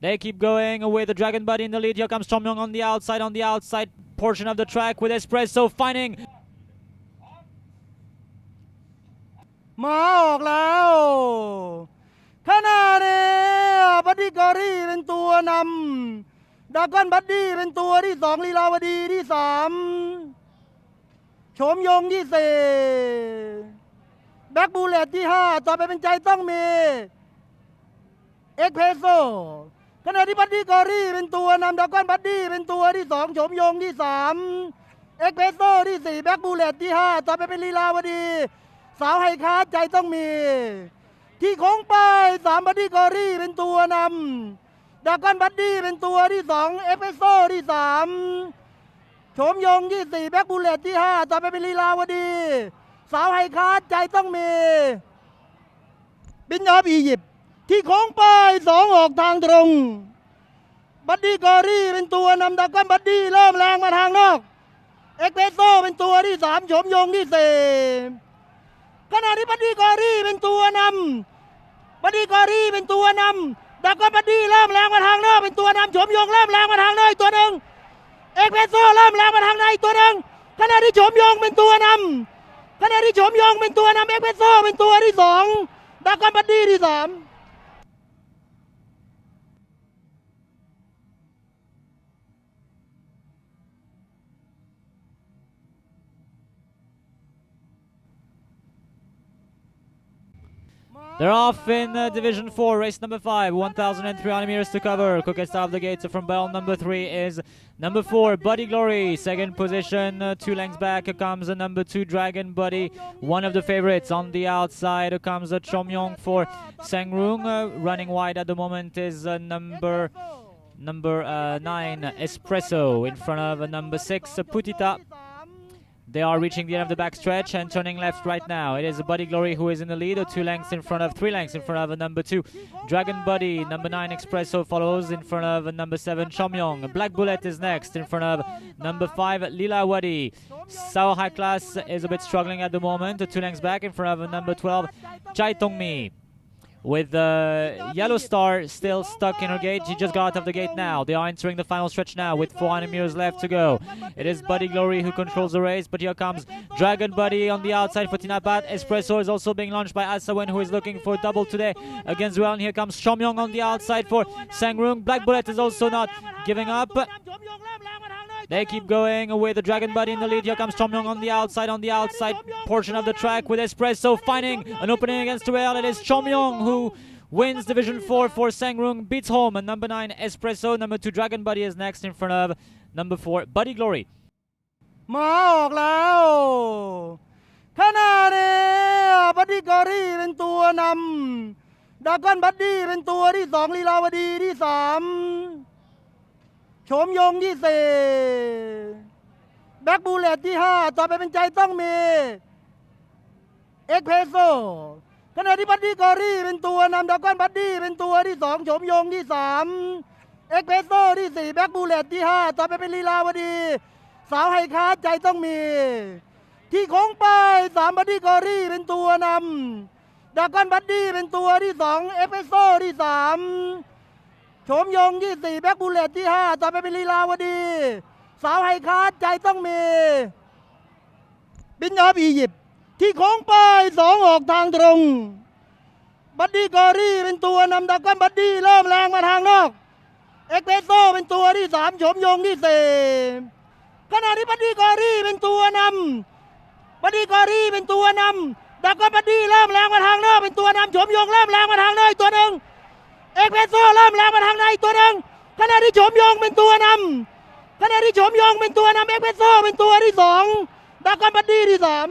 They keep going with the Dragon Buddy in the lead. Here comes Chom Young on the outside, on the outside portion of the track with Espresso finding มาออกแล้วขณะนี้บัดดี้กอรี่เป็นตัวนำดากอนบัดดี้เป็นตัวที่สองลีลาวดีที่สามโฉมยงที่สี่แบ็กบูเลตที่ห้าต่อไปเป็นใจต้องมี เอ็กเพโซ ขณะที่บัดดี้กอรี่เป็นตัวนำดากอนบัดดี้เป็นตัวที่สองโฉมยงที่สามเอ็กเพโซที่สี่แบ็กบูเลตที่ห้าต่อไปเป็นลีลาวดี สาวไฮคาใจต้องมี ที่โค้งไปสามบัดดี้กอรี่เป็นตัวนำดากอนบัดดี้เป็นตัวที่สองเอฟเอสโซที่สามโฉมยงที่สี่แบ็กบูเลตที่ห้าต่อไปเป็นลีลาวดี สาวไฮคาใจต้องมี บินยอบอียิปต์ ที่โค้งป้ายสองออกทางตรง บัดดี้กอรี่เป็นตัวนำดากอนบัดดี้เริ่มแรงมาทางนอก เอ็กเพสโซเป็นตัวที่สามโฉมยงที่สี่ขณะที่บัดดี้กอรี่เป็นตัวนำบัดดี้กอรี่เป็นตัวนำดักก็บัดดี้เริ่มแรงมาทางนอกเป็นตัวนำโฉมยงเริ่มแรงมาทางในอกตัวหนึ่งเอ็กเพสโซเริ่มแรงมาทางในตัวหนึ่งขณะที่โฉมยงเป็นตัวนำขณะที่โฉมยงเป็นตัวนำเอ็กเพสโซเป็นตัวที่สองดักก็บัดดี้ที่สาม They're off in uh, Division 4, race number 5, 1,300 meters to cover. Quickest out of the gates from bell number 3 is number 4, Buddy Glory. Second position, uh, two lengths back comes uh, number 2, Dragon Buddy. One of the favorites on the outside comes uh, Chom Yong for Sangrung. Uh, running wide at the moment is uh, number number uh, 9, Espresso. In front of uh, number 6, uh, Putita. They are reaching the end of the backstretch and turning left right now. It is a Buddy Glory who is in the lead, two lengths in front of, three lengths in front of a number two. Dragon Buddy, number nine Espresso follows in front of number seven Chomyong. Black Bullet is next in front of number five Lila Wadi. Sao High Class is a bit struggling at the moment, two lengths back in front of number 12 Chai Tong Tongmi. With uh, Yellow Star still stuck in her gate, she just got out of the gate now. They are entering the final stretch now with 400 meters left to go. It is Buddy Glory who controls the race, but here comes Dragon Buddy on the outside for Tinapat. Espresso is also being launched by Asawen, who is looking for a double today against Well. And here comes Shomyong on the outside for Sangrung. Black Bullet is also not giving up. They keep going with the Dragon Buddy in the lead. Here comes Chomyong on the outside, on the outside portion of the track with Espresso finding an opening against Real. It is Chomyong who wins Division 4 for Sangrung, beats home. And number 9, Espresso. Number 2, Dragon Buddy is next in front of number 4, Buddy Glory. มาออกแล้วขณะนี้บัดดี้กอรี่เป็นตัวนำดากอนบัดดี้เป็นตัวที่สองลีลาวดีที่สาม โฉมยงที่สี่แบ็กบูเลตที่ห้าต่อไปเป็นใจต้องมี เอ็กเพโซขณะที่บัดดี้กอรี่เป็นตัวนำดากอนบัดดี้เป็นตัวที่สองโฉมยงที่สามเอ็กเพโซที่สี่แบ็กบูเลตที่ห้าต่อไปเป็นลีลาวดี สาวไฮคาใจต้องมี ที่โค้งป้ายสามบัดดี้กอรี่เป็นตัวนำดากอนบัดดี้เป็นตัวที่สองเอฟเอสโซที่สาม โฉมยงที่สี่แบ็กบูเลตที่ห้าต่อไปเป็นลีลาวดี สาวไฮคาร์ดใจต้องมี บินยอบอียิปต์ที่โค้งไปสองออกทางตรง บัดดี้กอรี่เป็นตัวนำดากอนบัดดี้เริ่มแรงมาทางนอก เอ็กเพสโซเป็นตัวที่สามโฉมยงที่สี่ขณะที่บัดดี้กอรี่เป็นตัวนำบัดดี้กอรี่เป็นตัวนำดักก็บัดดี้เริ่มแรงมาทางนอกเป็นตัวนำโฉมยงเริ่มแรงมาทางนอกตัวหนึ่ง เอกเพสโซเริ่มแล้วมาทางในตัวหนึ่งขณะที่โฉมยงเป็นตัวนำขณะที่โฉมยงเป็นตัวนำเอกเพสโซเป็นตัวที่สองดากอนบัดดี้ที่สาม